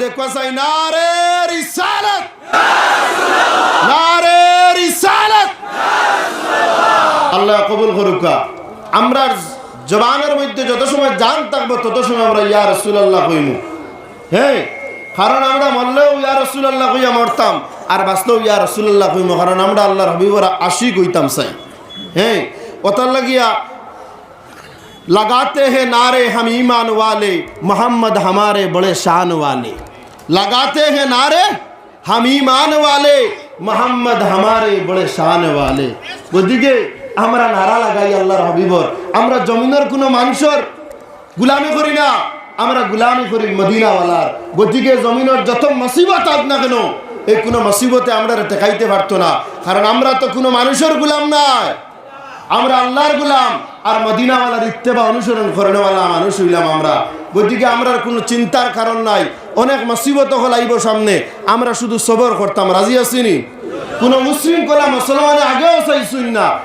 দেখবা চাই নারে রিসালাত নারে রিসালাত আল্লাহ কবুল করুকা আমরা জবানের মধ্যে যত সময় জান থাকব, তত সময় আমরা ইয়া রসুল্লাহ কইমু। হ্যাঁ কারণ আমরা মরলেও ইয়া রসুল্লাহ কইয়া মরতাম, আর বাস্তব ইয়া রসুল্লাহ কইমু, কারণ আমরা আল্লাহর হবিবরা আশি কইতাম চাই হ্যাঁ ওতার লাগিয়া लगाते हैं नारे हम ईमान वाले मोहम्मद हमारे बड़े शान वाले लगाते हैं नारे हम ईमान वाले মোহাম্মদ হামারে বড়ে শান ওয়ালে ওদিকে আমরা নারা লাগাই আল্লাহর হাবিবর আমরা জমিনের কোনো মানুষের গুলামি করি না আমরা গুলামি করি মদিনাওয়ালার গতিকে জমিনের যত মুসিবত হোক না কেন এই কোনো মুসিবতে আমরা টেকাইতে পারতো না কারণ আমরা তো কোনো মানুষের গুলাম নাই আমরা আল্লাহর গুলাম, আর মদিনাওয়ালার ইত্তেবা অনুসরণ করেনওয়ালা মানুষ হইলাম আমরা। গতিকে আমরা কোনো চিন্তার কারণ নাই, অনেক মুসিবত হলাইব সামনে, আমরা শুধু সবর করতাম, রাজি আসিনি কোনো মুসলিম কলাম মুসলমানে আগেও চাইছুন না